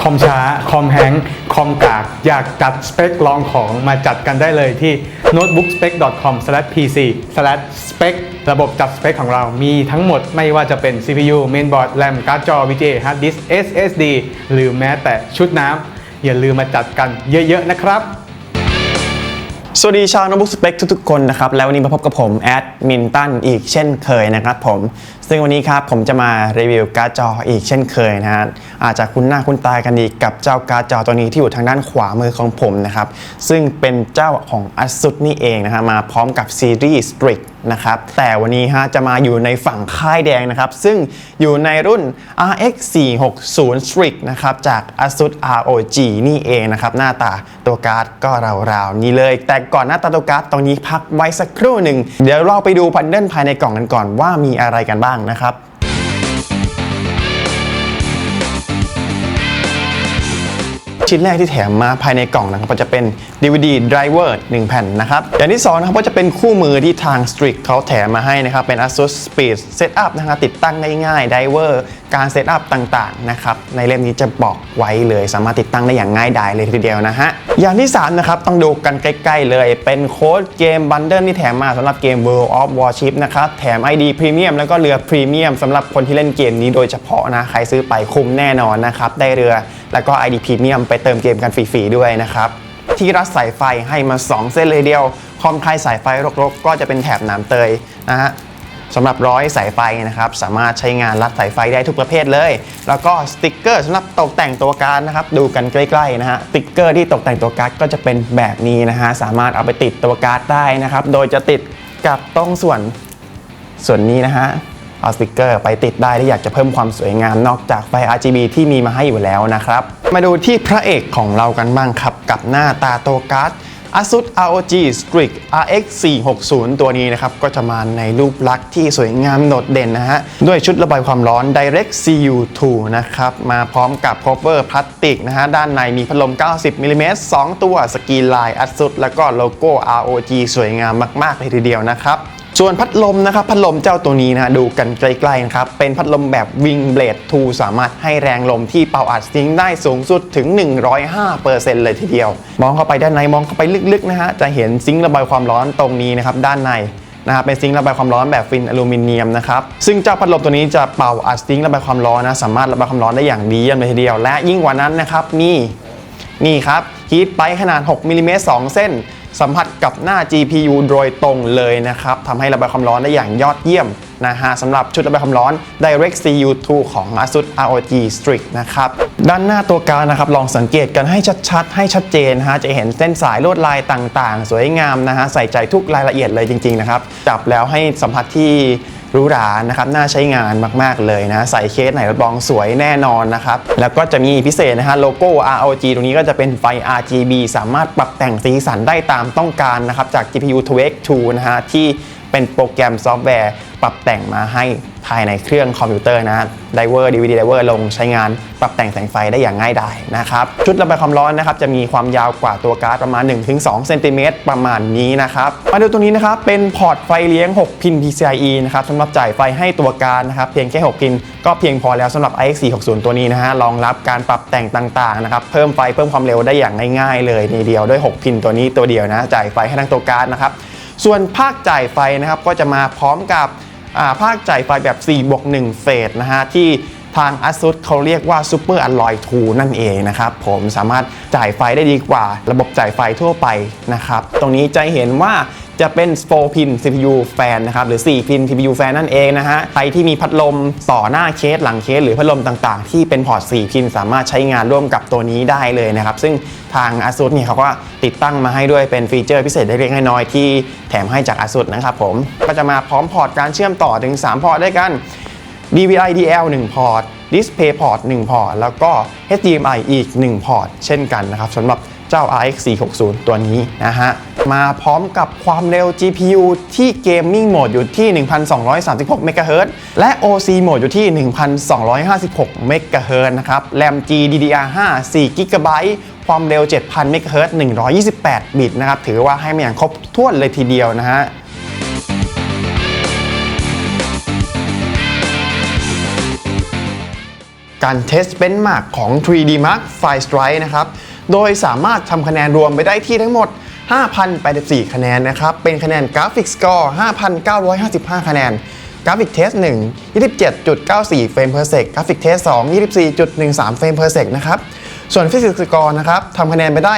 คอมช้า คอมแฮงคอมกาก อยากจัดสเปคลองของมาจัดกันได้เลยที่ notebookspec.com/pc/spec ระบบจัดสเปคของเรามีทั้งหมดไม่ว่าจะเป็น CPU mainboard RAM การ์ดจอ VGA hard disk SSD หรือแม้แต่ชุดน้ำอย่าลืมมาจัดกันเยอะๆนะครับ สวัสดีชาวโนบุกสเปคทุกๆคนนะครับ แล้ววันนี้มาพบกับผมแอดมินตันอีกเช่นเคยนะครับผม ซึ่งวันนี้ครับผมจะมารีวิวการ์ดจออีกเช่นเคยนะฮะอาจจะคุ้นหน้าคุ้นตากันดีกับเจ้าการ์ดจอตัวนี้ที่อยู่ทางด้านขวามือของผมนะครับ ซึ่งเป็นเจ้าของ ASUS นี่เองนะฮะมาพร้อมกับซีรีส์ Strix นะครับ แต่วันนี้ฮะจะมาอยู่ในฝั่งค่ายแดงนะครับ ซึ่งอยู่ในรุ่น RX 460 Strix นะครับ จาก ASUS ROG นี่เองนะครับ หน้าตาตัวการ์ดก็ราวๆ นี้เลย แต่ก่อนหน้าตาตัวการ์ดตรงนี้พักไว้สักครู่หนึ่ง เดี๋ยวเราไปดูพันเดิลภายในกล่องกันก่อนว่ามีอะไรกันบ้างนะครับ ชิ้นแรกที่แถมมาภายในกล่องนะครับก็จะเป็น DVD driver 1 แผ่นนะครับ อย่างที่2นะครับก็จะเป็นคู่มือที่ทาง Strict เขาแถมมาให้นะครับเป็น ASUS Speed Setup นะครับติดตั้งง่ายๆ driver การเซตอัพต่างๆนะครับในเล่มนี้จะบอกไว้เลยสามารถติดตั้งได้อย่างง่ายดายเลยทีเดียวนะฮะอย่างที่3นะครับต้องดูกันใกล้ ๆ เลยเป็นโค้ดเกมบันเดิลที่แถมมาสำหรับเกม World of Warship นะครับแถม ID Premium แล้วก็เรือ Premium สำหรับคนที่เล่นเกมนี้โดยเฉพาะนะใครซื้อไปคุ้มแน่นอนนะครับได้เรือแล้วก็ ID Premium ไปเติมเกมกันฟรีๆด้วยนะครับที่รัดสายไฟให้มา 2 เส้นเลยเดียว คอมใครสายไฟรกๆ ก็จะเป็นแถบหนามเตยนะฮะ สำหรับร้อยสายไฟนะครับสามารถใช้งานรัดสายไฟได้ทุกประเภทเลย แล้วก็สติกเกอร์สำหรับตกแต่งตัวการ์ดนะครับดูกันใกล้ๆนะฮะสติกเกอร์ที่ตกแต่งตัวการ์ดก็จะเป็นแบบนี้นะฮะสามารถเอาไปติดตัวการ์ดได้นะครับโดยจะติดกับตรงส่วนส่วนนี้นะฮะเอาสติกเกอร์ไปติดได้ถ้าอยากจะเพิ่มความสวยงามนอกจากไฟ RGB ที่มีมาให้อยู่แล้วนะครับ มาดูที่พระเอกของเรากันบ้างครับ กับหน้าตาตัวการ์ด ASUS ROG Strix RX 460ตัวนี้นะครับ ก็จะมาในรูปลักษณ์ที่สวยงามโดดเด่นนะฮะ ด้วยชุดระบายความร้อน Direct CU 2 นะครับ มาพร้อมกับ cover พลาสติกนะฮะ ด้านในมีพัดลม 90มิลลิเมตร2ตัวสกรีนลาย ASUS แล้วก็โลโก้ ROG สวยงามมากๆเลยทีเดียวนะครับ ส่วนพัดลมนะครับพัดลมเจ้าตัวนี้นะดูกันใกล้ๆนะครับเป็นพัดลมแบบวิงเบลด2สามารถให้แรงลมที่เป่าอัดซิงได้สูงสุดถึง 105%เลยทีเดียว มองเข้าไปด้านในมองเข้าไปลึกๆนะฮะจะเห็นซิงค์ระบายความร้อนตรงนี้นะครับด้านในนะครับเป็นซิงค์ระบายความร้อนแบบฟินอลูมิเนียมนะครับซึ่งเจ้าพัดลมตัวนี้จะเป่าอัดซิงค์ระบายความร้อนนะสามารถระบายความร้อนได้อย่างดีเยี่ยมเลยทีเดียว และยิ่งกว่านั้นนะครับมีนี่ครับฮีทไปขนาด 6มิลลิเมตร2เส้น สัมผัสกับหน้า GPU โดยตรงเลยนะครับทำให้ระบายความร้อนได้อย่างยอดเยี่ยมนะฮะสำหรับชุดระบายความร้อน Direct CU 2 ของ ASUS ROG Strix นะครับ ด้านหน้าตัวการนะครับ ลองสังเกตกันให้ชัดๆ ให้ชัดเจนฮะจะเห็นเส้นสายลวดลายต่างๆ สวยงามนะฮะใส่ใจทุกรายละเอียดเลยจริงๆนะครับ จับแล้วให้สัมผัสที่ หรูหรานะครับน่าใช้งานมากๆเลยนะใส่เคสไหนรับรองสวยแน่นอนนะครับแล้วก็จะมีพิเศษนะฮะโลโก้ ROG ตรงนี้ก็จะเป็นไฟ RGB สามารถปรับแต่งสีสันได้ตามต้องการนะครับจาก GPU Twex 2นะฮะที่ เป็นโปรแกรมซอฟต์แวร์ ปรับแต่งมาให้ภายในเครื่องคอมพิวเตอร์นะไดเวอร์ DVD ไดเวอร์ลงใช้งานปรับแต่งแสงไฟได้อย่างง่ายดายนะครับ ชุดระบายความร้อนนะครับ จะมีความยาวกว่าตัวการ์ดประมาณ 1-2เซนติเมตรประมาณนี้นะครับ มาดูตรงนี้นะครับ เป็นพอร์ตไฟเลี้ยง 6 พิน PCIe นะครับสำหรับจ่ายไฟให้ตัวการ์ดนะครับ เพียงแค่ 6 พิน ก็เพียงพอแล้วสำหรับ iX 460 ตัวนี้นะฮะรองรับการปรับแต่งต่างๆนะครับเพิ่มไฟเพิ่มความเร็วได้อย่างง่ายๆ เลยในเดียวด้วย 6 พินตัวนี้ตัวเดียวนะจ่ายไฟให้ทั้งตัวการ์ดนะครับ ส่วนภาคจ่ายไฟนะครับก็จะมาพร้อมกับภาคจ่ายไฟแบบ4บวก1เฟสนะฮะที่ ทาง ASUS เขาเรียกว่า Super Alloy 2 นั่นเองนะครับ ผมสามารถจ่ายไฟได้ดีกว่า ระบบจ่ายไฟทั่วไปนะครับ ตรงนี้จะเห็นว่าจะเป็น 4 พิน CPU แฟนนะครับ หรือ 4 พิน CPU แฟนนั่นเองนะฮะ ใครที่มีพัดลมต่อหน้าเคสหลังเคส หรือพัดลมต่างๆ ที่เป็นพอร์ต 4 พิน สามารถใช้งานร่วมกับตัวนี้ได้เลยนะครับ ซึ่งทาง ASUS เนี่ยเขาก็ติดตั้งมาให้ด้วยเป็นฟีเจอร์พิเศษเล็กๆน้อยๆที่แถมให้จาก ASUS นะครับผม ก็จะมาพร้อมพอร์ตการเชื่อมต่อถึง 3 พอร์ตด้วยกัน DVI DL 1 พอร์ต Display Port 1 พอร์ต แล้วก็ HDMI อีก 1 พอร์ต เช่นกันนะครับสำหรับเจ้า RX 460 ตัวนี้นะฮะ มาพร้อมกับความเร็ว GPU ที่ Gaming Mode อยู่ที่ 1,236 MHz และ OC Mode อยู่ที่ 1,256 MHz นะครับ RAM GDDR5 4 GB ความเร็ว 7,000 MHz 128 บิตนะครับ ถือว่าให้มาอย่างครบถ้วนเลยทีเดียวนะฮะ การเทสเบนมาร์กของ 3D Mark File Strike นะครับโดยสามารถทำคะแนนรวมไปได้ที่ทั้งหมด 5,084 คะแนนนะครับ เป็นคะแนนกราฟิกสกอร์5,955 คะแนน กราฟิกเทส1 27.94 เฟรม per sec กกราฟิกเทส2 24.13 เฟรม per sec นะครับ ส่วนฟิสิกส์สกอร์นะครับทำคะแนนไปได้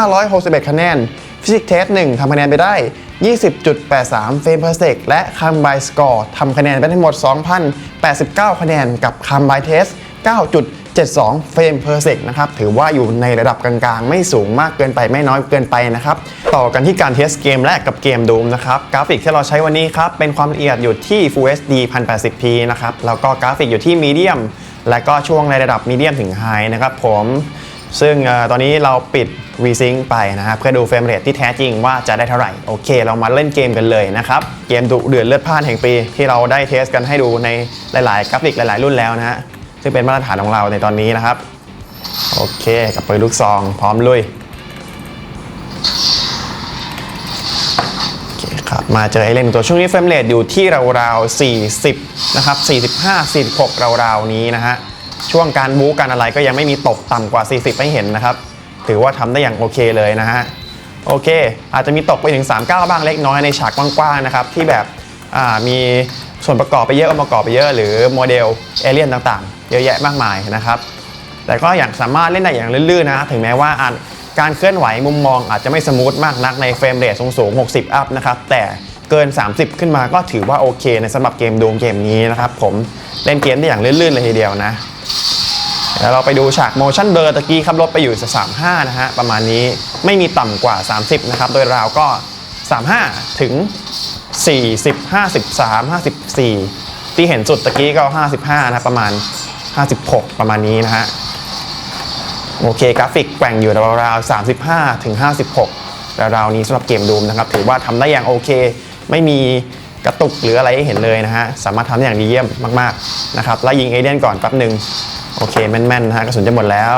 6,561 คะแนน ฟิสิกส์เทส1ทำคะแนนไปได้ 20.83 เฟรม per sec และคัมไบสกอร์ทำคะแนนไปทั้งหมด 2,089 คะแนนกับคัมไบเทส9.72 เฟรม per sec นะครับ ถือว่าอยู่ในระดับกลางๆ ไม่สูงมากเกินไปไม่น้อยเกินไปนะครับ ต่อกันที่การเทสเกมแรกกับเกม Doom นะครับ กราฟิกที่เราใช้วันนี้ครับ เป็นความละเอียดอยู่ที่ Full HD 1080p นะครับ แล้วก็กราฟิกอยู่ที่ Medium และก็ช่วงในระดับ Medium ถึง High นะครับผม ซึ่งตอนนี้เราปิด VSync ไปนะครับเพื่อดูเฟรมเรทที่แท้จริงว่าจะได้เท่าไหร่ โอเค เรามาเล่นเกมกันเลยนะครับ เกมดุเดือดเลือดพ่านแห่งปีที่เราได้เทสกันให้ดูในหลาย ๆ กราฟิกหลาย ๆ รุ่นแล้วนะฮะซึ่งเป็นมาตรฐานของเราในตอนนี้นะครับ โอเค กับปืนลูกซอง พร้อมลุยโอเคครับมาเจอไอเลนตัวช่วงนี้เฟรมเรทอยู่ที่ราวๆ40 นะครับ 45 46 ราวๆนี้นะฮะ ช่วงการบู๊การอะไรก็ยังไม่มีตกต่ำกว่า 40 ให้เห็นนะครับ ถือว่าทำได้อย่างโอเคเลยนะฮะโอเค อาจจะมีตกไปถึง 39 บ้างเล็กน้อยในฉากกว้างๆนะครับที่แบบมีส่วนประกอบไปเยอะองค์ประกอบไปเยอะ หรือโมเดลเอเลี่ยนต่างๆ เยอะแยะมากมายนะครับ แต่ก็อย่างสามารถเล่นได้อย่างลื่นๆนะถึงแม้ว่าการเคลื่อนไหวมุมมองอาจจะไม่สมูทมากนักในเฟรมเรทสูงๆ 60 อัพนะครับ แต่เกิน 30 ขึ้นมาก็ถือว่าโอเคในสำหรับเกมดูมเกมนี้นะครับผมเล่นเกมได้อย่างลื่นๆเลยทีเดียวนะ เดี๋ยวเราไปดูฉาก motion blur ตะกี้ครับลดไปอยู่35นะฮะประมาณนี้ไม่มีต่ำกว่า 30 นะครับ โดยราวก็ 35 ถึง 40 53 54 ที่เห็นสุดตะกี้ก็ 55 นะประมาณ 56 ประมาณนี้นะฮะโอเคกราฟิกแกว่งอยู่ราวๆ35 ถึง 56ราวๆนี้สำหรับเกมดูมนะครับ ถือว่าทำได้อย่างโอเค ไม่มี กระตุกหรืออะไรให้เห็นเลยนะฮะ สามารถทำได้อย่างดีเยี่ยมมากๆนะครับแล้วยิงเอเลี่ยนก่อนแป๊บหนึ่งโอเคแม่นๆนะฮะกระสุนจะหมดแล้ว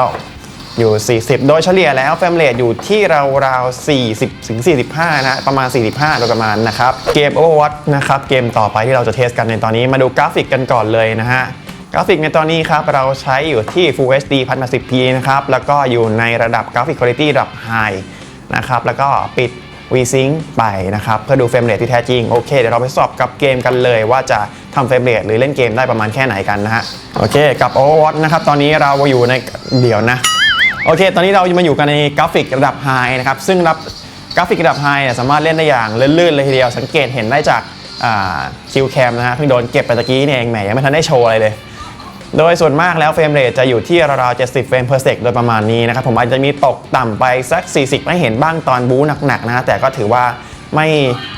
อยู่ 40 โดยเฉลี่ยแล้วเฟรมเรทอยู่ที่ราวๆ40ถึง45 นะ ประมาณ 45 โดยประมาณนะครับ เกม Overwatch นะครับ เกมต่อไปที่เราจะเทสกันในตอนนี้มาดูกราฟิกกันก่อนเลยนะฮะ กราฟิกในตอนนี้ครับ เราใช้อยู่ที่ Full HD 1080p นะครับ แล้วก็อยู่ในระดับกราฟิกคุณภาพระดับ High นะครับ แล้วก็ปิด VSync ไปนะครับเพื่อดูเฟรมเรทที่แท้จริง โอเค เดี๋ยวเราไปสอบกับเกมกันเลย ว่าจะทำเฟรมเรทหรือเล่นเกมได้ประมาณแค่ไหนกันนะฮะโอเคกับ Overwatch นะครับตอนนี้เราอยู่ในเดี๋ยวนะโอเค ตอนนี้เราจะมาอยู่กันในกราฟิกระดับ High นะครับซึ่งรับกราฟิกระดับ High เนี่ยสามารถเล่นได้อย่างลื่นๆเลยทีเดียวสังเกตเห็นได้จากคิวแคมนะฮะเพิ่งโดนเก็บไปตะกี้นี่เองแหมยังไม่ทันได้โชว์อะไรเลย โดยส่วนมากแล้วเฟรมเรทจะอยู่ที่ราวๆ70เฟรม per sec โดยประมาณนี้นะครับผมอาจจะมีตกต่ำไปสัก 40ให้เห็นบ้างตอนบู๊หนักๆนะแต่ก็ถือว่าไม่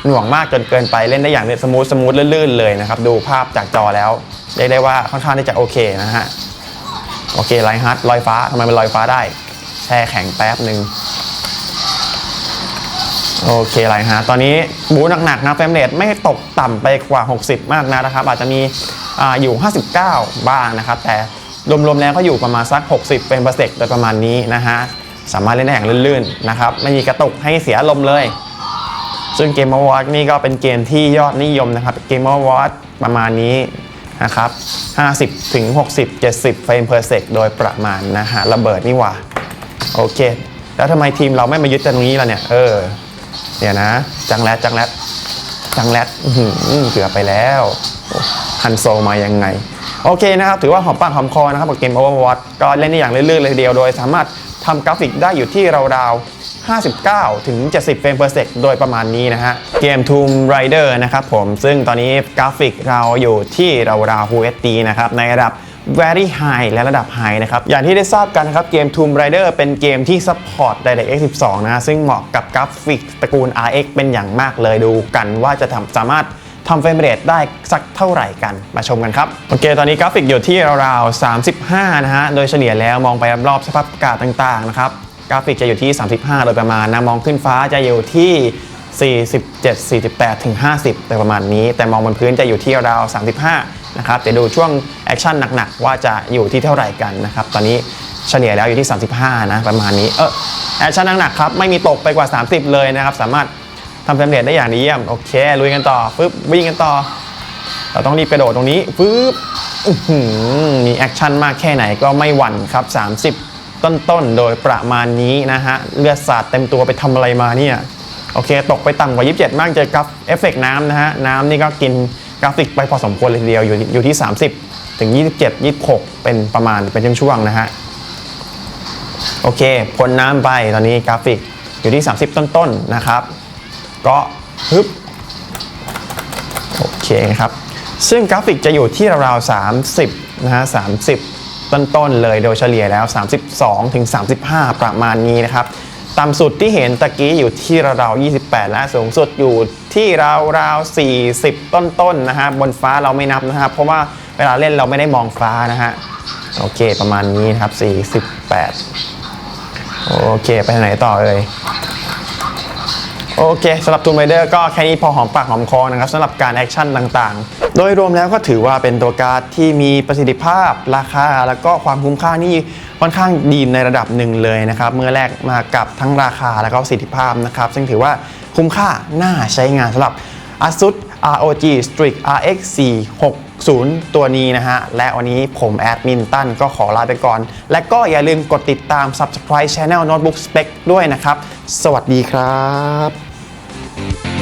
หน่วงมากจนเกินไปเล่นได้อย่างสมูทสมูทลื่นๆเลยนะครับดูภาพจากจอแล้วเรียกได้ว่าค่อนข้างที่จะโอเคนะฮะโอเคไลฮาร์ดลอยฟ้าทำไมมันลอยฟ้าได้ แช่แข็งแป๊บหนึ่ง โอเคไลฮาร์ดตอนนี้บู๊หนักๆนะเฟรมเรทไม่ตกต่ำไปกว่า 60 มากนะครับ อาจจะมีออยู่ 59 บ้างนะครับ แต่รวมๆแล้วก็อยู่ประมาณสัก 60เป็นเปอร์เซ็นต์โดยประมาณนี้นะฮะ สามารถเล่นได้อย่างลื่นๆนะครับ ไม่มีกระตุกให้เสียลมเลย ซึ่งเกม o อ r นี่ก็เป็นเกมที่ยอดนิยมนะครับ เกม o อ r ประมาณนี้นะครับ 50 ถึง 60 70 เฟรม per sec โดยประมาณนะฮะ ระเบิดนี่ว่า โอเค แล้วทำไมทีมเราไม่มายึดตรงนี้ล่ะเนี่ย เออ เดี๋ยวนะ จังแรดจังแรดจังแรดเกือบไปแล้วฮันโซมายังไง โอเคนะครับ ถือว่าหอมปากหอมคอนะครับกับเกม Overwatch ก็เล่นได้อย่างลื่นๆเลยทีเดียวโดยสามารถทำกราฟิกได้อยู่ที่ราวๆ59 ถึง 70 เฟรม per sec โดยประมาณนี้นะฮะ เกม Tomb Raider นะครับผม ซึ่งตอนนี้กราฟิกเราอยู่ที่ราวๆ Full HD นะครับ ในระดับ very high และระดับ high นะครับ อย่างที่ได้ทราบกันนะครับ เกม Tomb Raider เป็นเกมที่ support DirectX 12 นะ ซึ่งเหมาะกับกราฟิกตระกูล RX เป็นอย่างมากเลยดูกันว่าจะทำสามารถทำเฟรมเรทได้สักเท่าไหร่กันมาชมกันครับ โอเค ตอนนี้กราฟิกอยู่ที่ราวๆ35 นะฮะ โดยเฉลี่ยแล้วมองไปรอบๆสภาพอากาศต่างๆนะครับกราฟิกจะอยู่ที่ 35 โดยประมาณนะมองขึ้นฟ้าจะอยู่ที่47 48ถึง50โดยประมาณนี้ แต่มองบนพื้นจะอยู่ที่ราว35 นะครับเดี๋ยวดูช่วงแอคชั่นหนักๆ ว่าจะอยู่ที่เท่าไหร่กันนะครับตอนนี้เฉลี่ยแล้วอยู่ที่ 35 นะ ประมาณนี้เออแอคชั่นหนักๆครับไม่มีตกไปกว่า 30 เลยนะครับสามารถทำเฟมเรทได้อย่างดีเยี่ยมโอเคลุยกันต่อฟึบวิ่งกันต่อ เราต้องรีบกระโดดตรงนี้ฟึบมีแอคชั่นมากแค่ไหนก็ไม่หวั่นครับ 30ต้นๆ โดยประมาณนี้นะฮะ เลือดสาดเต็มตัวไปทำอะไรมาเนี่ย โอเค ตกไปต่ำกว่า 27 มากเจอกราฟเอฟเฟกต์น้ำนะฮะ น้ำนี่ก็กิน กราฟิกไปพอสมควรเลยทีเดียวอยู่อยู่ที่ 30 ถึง 27 26 เป็นประมาณเป็นช่วงๆนะฮะ โอเคพ้นน้ำไปตอนนี้กราฟิกอยู่ที่ 30 ต้นๆนะครับ ก็ฮึบโอเคครับ ซึ่งกราฟิกจะอยู่ที่ราวๆ30 นะฮะ 30 ต้นๆ เลยโดยเฉลี่ยแล้ว 32 ถึง 35 ประมาณนี้นะครับ ต่ำสุดที่เห็นตะกี้อยู่ที่ราวๆ28 และสูงสุดอยู่ ที่ราวๆ40 ต้นๆนะฮะบนฟ้าเราไม่นับนะครับ เพราะว่าเวลาเล่นเราไม่ได้มองฟ้านะฮะโอเคประมาณนี้นะครับ 48 โอเค ไปไหนต่อเอ่ยโอเคสำหรับ Tomb Raider ก็แค่นี้พอหอมปากหอมคอนะครับสำหรับการแอคชั่นต่างๆ โดยรวมแล้วก็ถือว่าเป็นตัวการ์ดที่มีประสิทธิภาพราคา แล้วก็ความคุ้มค่านี่ค่อนข้างดีในระดับหนึ่งเลยนะครับ เมื่อแลกมากับทั้งราคาแล้วก็ประสิทธิภาพนะครับ ซึ่งถือว่า คุ้มค่าน่าใช้งานสำหรับ ASUS ROG Strix RX 460 ตัวนี้นะฮะ และวันนี้ผมแอดมินตั้นก็ขอลาไปก่อน และก็อย่าลืมกดติดตาม Subscribe Channel Notebook Spec ด้วยนะครับ สวัสดีครับ